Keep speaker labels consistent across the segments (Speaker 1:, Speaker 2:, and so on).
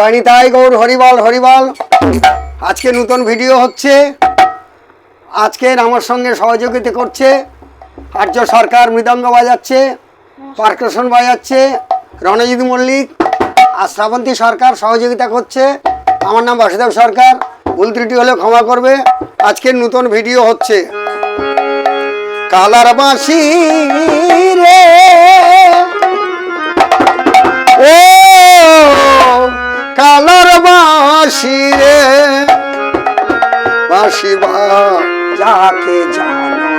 Speaker 1: তাই গৌর, হরিবল হরিবল। আজকে নতুন ভিডিও হচ্ছে। আজকের আমার সঙ্গে সহযোগিতা করছে। আর্য সরকার মৃদঙ্গ বাজাচ্ছে, পার্কেশন বাজাচ্ছে, রণজিৎ মল্লিক আর শ্রাবন্তী সরকার সহযোগিতা করছে। আমার নাম বাসুদেব সরকার। ভুল ত্রুটি হলে ক্ষমা করবে। আজকের নতুন ভিডিও হচ্ছে। কালার বাঁশি যাকে জানো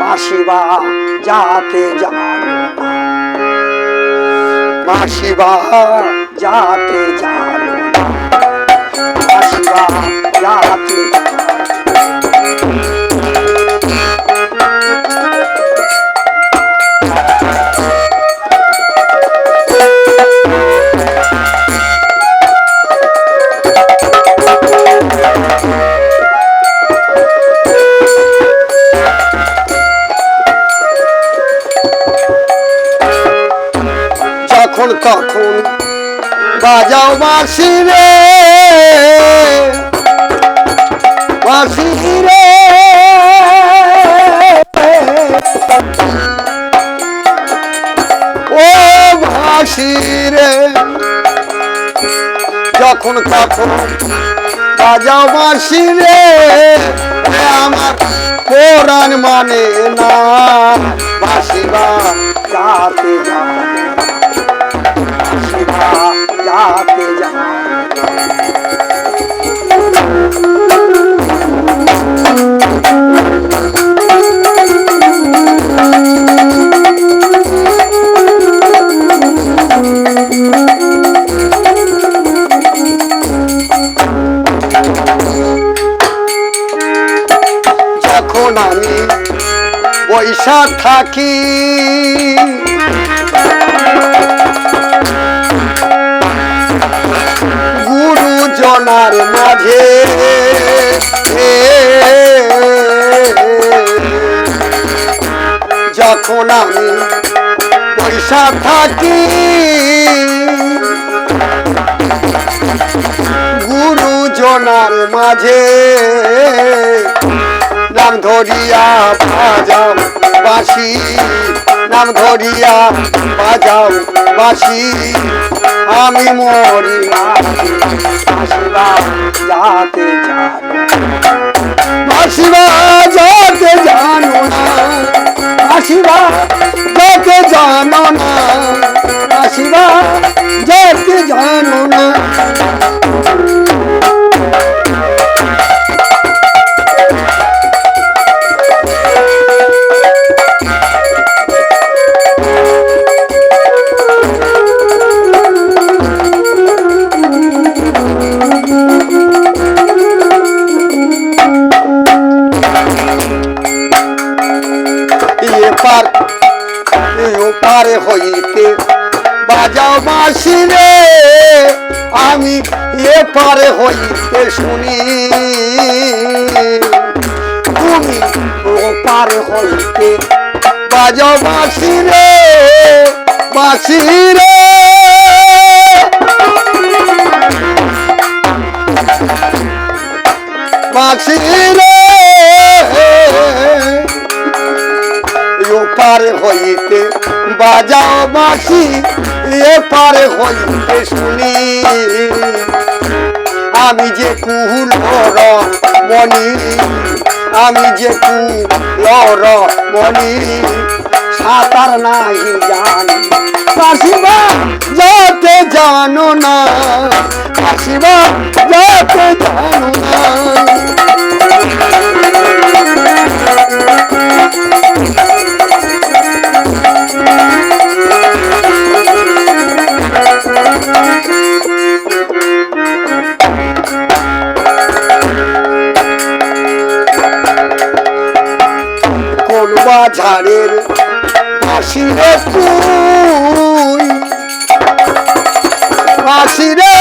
Speaker 1: মাসিবা যাতে জানো মাসিবা যাতে জানো মাসিবা যাতে জানো বাজাও বাঁশি রে বাঁশি রে ও বাঁশি রে যখন তখন বাজাও বাঁশি রে আমার কোরআন মানে না। বাঁশিবা যাতে যাবে যখন আমি বৈশা থাকি। গুরুজনার মাঝে যখন আমি বৈশা থাকি গুরুজনার মাঝে নাম ধরিয়া বাজাও, বাঁশি। নাম ধরিয়া বাজাও, বাঁশি। আমি মরি যাতে জানো। বাঁশিবা যাতে জানো না বাঁশিবা যাতে জানো না। ওপারে হইতে। বাজাও বাঁশি রে আমি এপারে হইতে শুনি। তুমি ওপারে হইতে। বাজাও বাঁশি রে বাঁশি রে বাঁশি রে হইতে। বাজাও বাঁশি, এপারে হইতে শুনি। আমি যে কুহুল মনি আমি যে কুলর মনি সাঁতার নাই জানি। কাশিবা বাজারের বাসিরে তুই বাসিরে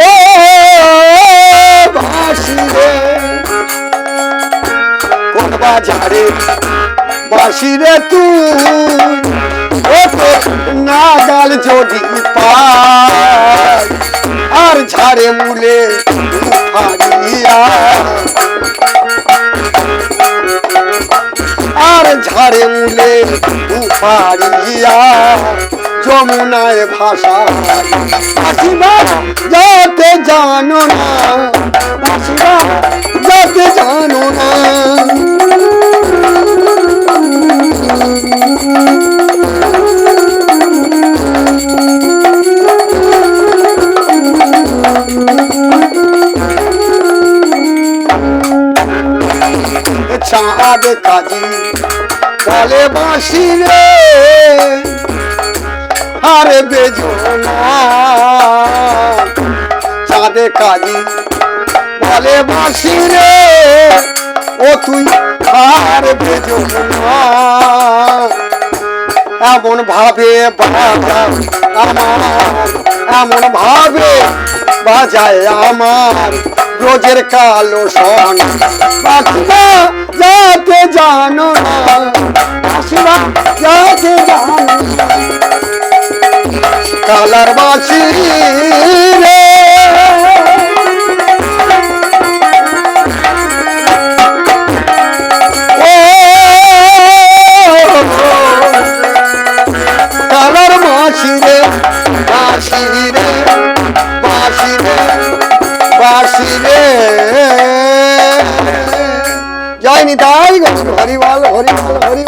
Speaker 1: ও বাসিরে কোন বাজারে তুই? ও যদি পাই। আর ঝাড়ে মূলে আর ঝাড়ে মূলে উপাড়িয়া যমুনায় ভাষা আসিবা, যাতে জানো না। আসিবা, যাতে জানো না। চাঁদ কাজী বলে বাঁশি রে, আরে বেজনা চাঁদে কাজী বলে বাঁশি রে, ও তুই আর বেজনা এমন ভাবে বাজা আমার, এমন ভাবে বাজায় আমার। রোজের কালো সন বাকিরা যাতে জানো না বাকিরা যাতে জানো। কালার বাসি রে। ও কালার বাঁশি রে বাঁশি রে